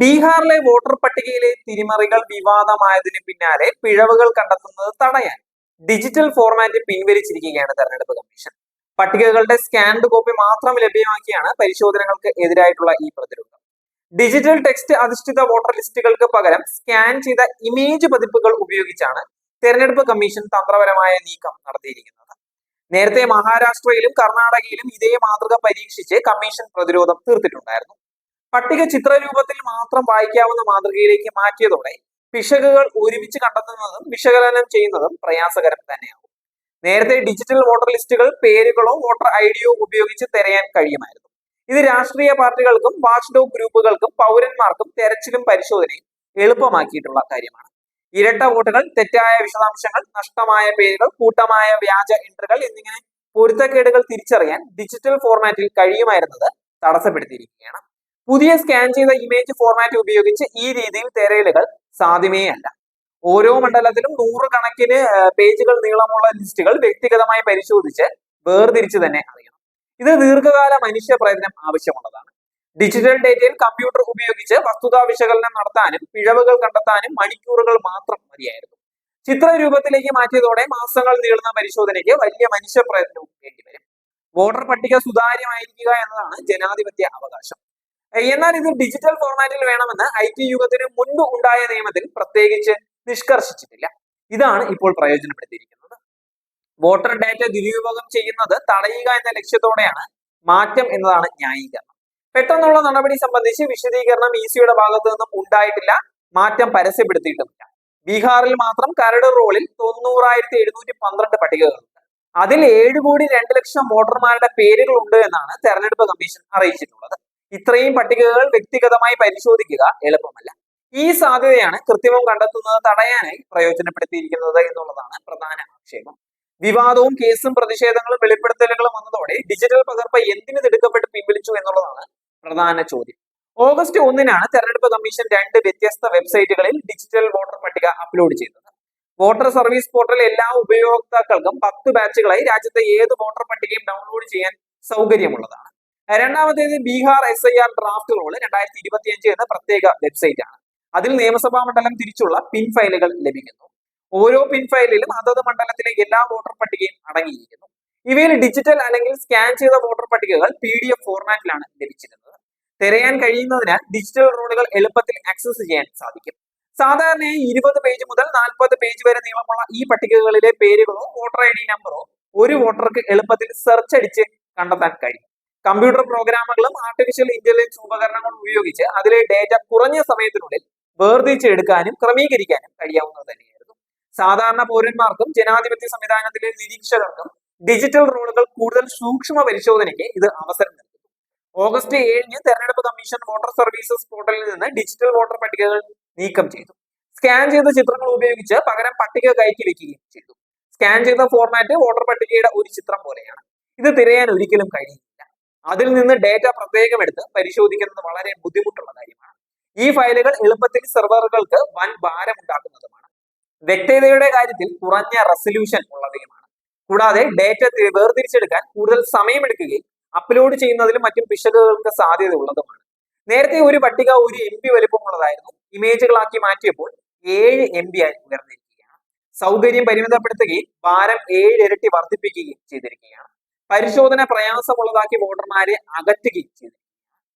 ബീഹാറിലെ വോട്ടർ പട്ടികയിലെ തിരിമറികൾ വിവാദമായതിന് പിന്നാലെ പിഴവുകൾ കണ്ടെത്തുന്നത് തടയാൻ ഡിജിറ്റൽ ഫോർമാറ്റ് പിൻവലിച്ചിരിക്കുകയാണ് തെരഞ്ഞെടുപ്പ് കമ്മീഷൻ. പട്ടികകളുടെ സ്കാൻഡ് കോപ്പി മാത്രം ലഭ്യമാക്കിയാണ് പരിശോധനകൾക്ക് എതിരായിട്ടുള്ള ഈ പ്രതിരോധം. ഡിജിറ്റൽ ടെക്സ്റ്റ് അധിഷ്ഠിത വോട്ടർ ലിസ്റ്റുകൾക്ക് പകരം സ്കാൻ ചെയ്ത ഇമേജ് പതിപ്പുകൾ ഉപയോഗിച്ചാണ് തെരഞ്ഞെടുപ്പ് കമ്മീഷൻ തന്ത്രപരമായ നീക്കം നടത്തിയിരിക്കുന്നത്. നേരത്തെ മഹാരാഷ്ട്രയിലും കർണാടകയിലും ഇതേ മാതൃക പരീക്ഷിച്ച് കമ്മീഷൻ പ്രതിരോധം തീർത്തിട്ടുണ്ടായിരുന്നു. പട്ടിക ചിത്രരൂപത്തിൽ മാത്രം വായിക്കാവുന്ന മാതൃകയിലേക്ക് മാറ്റിയതോടെ പിശകുകൾ ഒരുമിച്ച് കണ്ടെത്തുന്നതും വിശകലനം ചെയ്യുന്നതും പ്രയാസകരം തന്നെയാകും നേരത്തെ ഡിജിറ്റൽ വോട്ടർ ലിസ്റ്റുകൾ പേരുകളോ വോട്ടർ ഐ ഡിയോ ഉപയോഗിച്ച് തിരയാൻ കഴിയുമായിരുന്നു. ഇത് രാഷ്ട്രീയ പാർട്ടികൾക്കും വാച്ച് ഡോഗ് ഗ്രൂപ്പുകൾക്കും പൗരന്മാർക്കും തെരച്ചിലും പരിശോധനയും എളുപ്പമാക്കിയിട്ടുള്ള കാര്യമാണ്. ഇരട്ട വോട്ടുകൾ തെറ്റായ വിശദാംശങ്ങൾ നഷ്ടമായ പേരുകൾ കൂട്ടമായ വ്യാജ എൻട്രികൾ എന്നിങ്ങനെ പൊരുത്തക്കേടുകൾ തിരിച്ചറിയാൻ ഡിജിറ്റൽ ഫോർമാറ്റിൽ കഴിയുമായിരുന്നത് തടസ്സപ്പെടുത്തിയിരിക്കുകയാണ്. പുതിയ സ്കാൻ ചെയ്ത ഇമേജ് ഫോർമാറ്റ് ഉപയോഗിച്ച് ഈ രീതിയിൽ തിരയലുകൾ സാധ്യമേ അല്ല ഓരോ മണ്ഡലത്തിലും നൂറുകണക്കിന് പേജുകൾ നീളമുള്ള ലിസ്റ്റുകൾ വ്യക്തിഗതമായി പരിശോധിച്ച് വേർതിരിച്ച് തന്നെ അറിയണം. ഇത് ദീർഘകാല മനുഷ്യ പ്രയത്നം ആവശ്യമുള്ളതാണ്. ഡിജിറ്റൽ ഡേറ്റയിൽ കമ്പ്യൂട്ടർ ഉപയോഗിച്ച് വസ്തുതാ വിശകലനം നടത്താനും പിഴവുകൾ കണ്ടെത്താനും മണിക്കൂറുകൾ മാത്രം മതിയായിരുന്നു. ചിത്രരൂപത്തിലേക്ക് മാറ്റിയതോടെ മാസങ്ങൾ നീളുന്ന പരിശോധനയ്ക്ക് വലിയ മനുഷ്യ പ്രയത്നവും വേണ്ടിവരും. വോട്ടർ പട്ടിക സുതാര്യമായിരിക്കുക എന്നതാണ് ജനാധിപത്യ അവകാശം. എന്നാൽ ഇത് ഡിജിറ്റൽ ഫോർമാറ്റിൽ വേണമെന്ന് ഐ ടി യുഗത്തിന് മുൻപ് ഉണ്ടായ നിയമത്തിൽ പ്രത്യേകിച്ച് നിഷ്കർഷിച്ചിട്ടില്ല. ഇതാണ് ഇപ്പോൾ പ്രയോജനപ്പെടുത്തിയിരിക്കുന്നത്. വോട്ടർ ഡാറ്റ ദുരുപയോഗം ചെയ്യുന്നത് തടയുക എന്ന ലക്ഷ്യത്തോടെയാണ് മാറ്റം എന്നതാണ് ന്യായീകരണം. പെട്ടെന്നുള്ള നടപടി സംബന്ധിച്ച് വിശദീകരണം ഇ സിയുടെ ഭാഗത്തു നിന്നും ഉണ്ടായിട്ടില്ല. മാറ്റം പരസ്യപ്പെടുത്തിയിട്ടുമില്ല. ബീഹാറിൽ മാത്രം കരട് റോളിൽ തൊണ്ണൂറായിരത്തി എഴുന്നൂറ്റി പന്ത്രണ്ട് പട്ടികകളുണ്ട്. അതിൽ ഏഴ് കോടി രണ്ട് ലക്ഷം വോട്ടർമാരുടെ പേരുകളുണ്ട് എന്നാണ് തെരഞ്ഞെടുപ്പ് കമ്മീഷൻ അറിയിച്ചിട്ടുള്ളത്. ഇത്രയും പട്ടികകൾ വ്യക്തിഗതമായി പരിശോധിക്കുക എളുപ്പമല്ല. ഈ സാധ്യതയാണ് കൃത്രിമം കണ്ടെത്തുന്നത് തടയാനായി പ്രയോജനപ്പെടുത്തിയിരിക്കുന്നത് എന്നുള്ളതാണ് പ്രധാന ആക്ഷേപം. വിവാദവും കേസും പ്രതിഷേധങ്ങളും വെളിപ്പെടുത്തലുകളും വന്നതോടെ ഡിജിറ്റൽ പകർപ്പ് എന്തിനു തിടുക്കപ്പെട്ട് പിൻവലിച്ചു എന്നുള്ളതാണ് പ്രധാന ചോദ്യം. ഓഗസ്റ്റ് ഒന്നിനാണ് തെരഞ്ഞെടുപ്പ് കമ്മീഷൻ രണ്ട് വ്യത്യസ്ത വെബ്സൈറ്റുകളിൽ ഡിജിറ്റൽ വോട്ടർ പട്ടിക അപ്ലോഡ് ചെയ്തത്. വോട്ടർ സർവീസ് പോർട്ടൽ എല്ലാ ഉപയോക്താക്കൾക്കും പത്ത് ബാച്ചുകളായി രാജ്യത്തെ ഏത് വോട്ടർ പട്ടികയും ഡൗൺലോഡ് ചെയ്യാൻ സൗകര്യമുള്ളതാണ്. രണ്ടാമത്തേത് Bihar S I R draft roll രണ്ടായിരത്തി ഇരുപത്തി അഞ്ച് എന്ന പ്രത്യേക വെബ്സൈറ്റ് ആണ്. അതിൽ നിയമസഭാ മണ്ഡലം തിരിച്ചുള്ള പിൻ ഫയലുകൾ ലഭിക്കുന്നു. ഓരോ പിൻ ഫയലിലും അതത് മണ്ഡലത്തിലെ എല്ലാ വോട്ടർ പട്ടികയും അടങ്ങിയിരിക്കുന്നു. ഇവയിൽ ഡിജിറ്റൽ അല്ലെങ്കിൽ സ്കാൻ ചെയ്ത വോട്ടർ പട്ടികകൾ പി ഡി എഫ് ഫോർമാറ്റിലാണ് ലഭിച്ചിരുന്നത്. തിരയാൻ കഴിയുന്നതിനാൽ ഡിജിറ്റൽ റോളുകൾ എളുപ്പത്തിൽ ആക്സസ് ചെയ്യാൻ സാധിക്കും. സാധാരണയായി ഇരുപത് പേജ് മുതൽ നാൽപ്പത് പേജ് വരെ നീളമുള്ള ഈ പട്ടികകളിലെ പേരുകളോ വോട്ടർ ഐ ഡി നമ്പറോ ഒരു വോട്ടർക്ക് എളുപ്പത്തിൽ സെർച്ച് അടിച്ച് കണ്ടെത്താൻ കഴിയും. കമ്പ്യൂട്ടർ പ്രോഗ്രാമുകളും ആർട്ടിഫിഷ്യൽ ഇന്റലിജൻസ് ഉപകരണങ്ങളും ഉപയോഗിച്ച് അതിലെ ഡേറ്റ കുറഞ്ഞ സമയത്തിനുള്ളിൽ വേർതിരിച്ചെടുക്കാനും ക്രമീകരിക്കാനും കഴിയാവുന്നത് തന്നെയായിരുന്നു. സാധാരണ പൗരന്മാർക്കും ജനാധിപത്യ സംവിധാനത്തിലെ നിരീക്ഷകർക്കും ഡിജിറ്റൽ റോളുകൾ കൂടുതൽ സൂക്ഷ്മ പരിശോധനയ്ക്ക് ഇത് അവസരം നൽകുന്നു. ഓഗസ്റ്റ് ഏഴിന് തെരഞ്ഞെടുപ്പ് കമ്മീഷൻ വോട്ടർ സർവീസസ് പോർട്ടലിൽ നിന്ന് ഡിജിറ്റൽ വോട്ടർ പട്ടികകൾ നീക്കം ചെയ്തു. സ്കാൻ ചെയ്ത ചിത്രങ്ങൾ ഉപയോഗിച്ച് പകരം പട്ടിക കയറ്റി വെക്കുകയും ചെയ്തു. സ്കാൻ ചെയ്ത ഫോർമാറ്റ് വോട്ടർ പട്ടികയുടെ ഒരു ചിത്രം പോലെയാണ്. ഇത് തിരയാൻ ഒരിക്കലും കഴിയില്ല. അതിൽ നിന്ന് ഡേറ്റ പ്രത്യേകം എടുത്ത് പരിശോധിക്കുന്നത് വളരെ ബുദ്ധിമുട്ടുള്ള കാര്യമാണ്. ഈ ഫയലുകൾ എളുപ്പത്തിൽ സെർവറുകൾക്ക് വൻ ഭാരമുണ്ടാക്കുന്നതുമാണ്. വ്യക്തതയുടെ കാര്യത്തിൽ കുറഞ്ഞ റെസൊല്യൂഷൻ ഉള്ളവയുമാണ്. കൂടാതെ ഡേറ്റ വേർതിരിച്ചെടുക്കാൻ കൂടുതൽ സമയമെടുക്കുകയും അപ്ലോഡ് ചെയ്യുന്നതിലും മറ്റും പിശകുകൾക്ക് സാധ്യത ഉള്ളതുമാണ് നേരത്തെ ഒരു പട്ടിക ഒരു എം ബി വലുപ്പമുള്ളതായിരുന്നു. ഇമേജുകളാക്കി മാറ്റിയപ്പോൾ ഏഴ് എം ബി ആയി ഉയർന്നിരിക്കുകയാണ്. സൗകര്യം പരിമിതപ്പെടുത്തുകയും ഭാരം ഏഴ് ഇരട്ടി വർദ്ധിപ്പിക്കുകയും ചെയ്തിരിക്കുകയാണ്. പരിശോധന പ്രയാസമുള്ളതാക്കി വോട്ടർമാരെ അകറ്റുകയും ചെയ്തിരിക്കുകയാണ്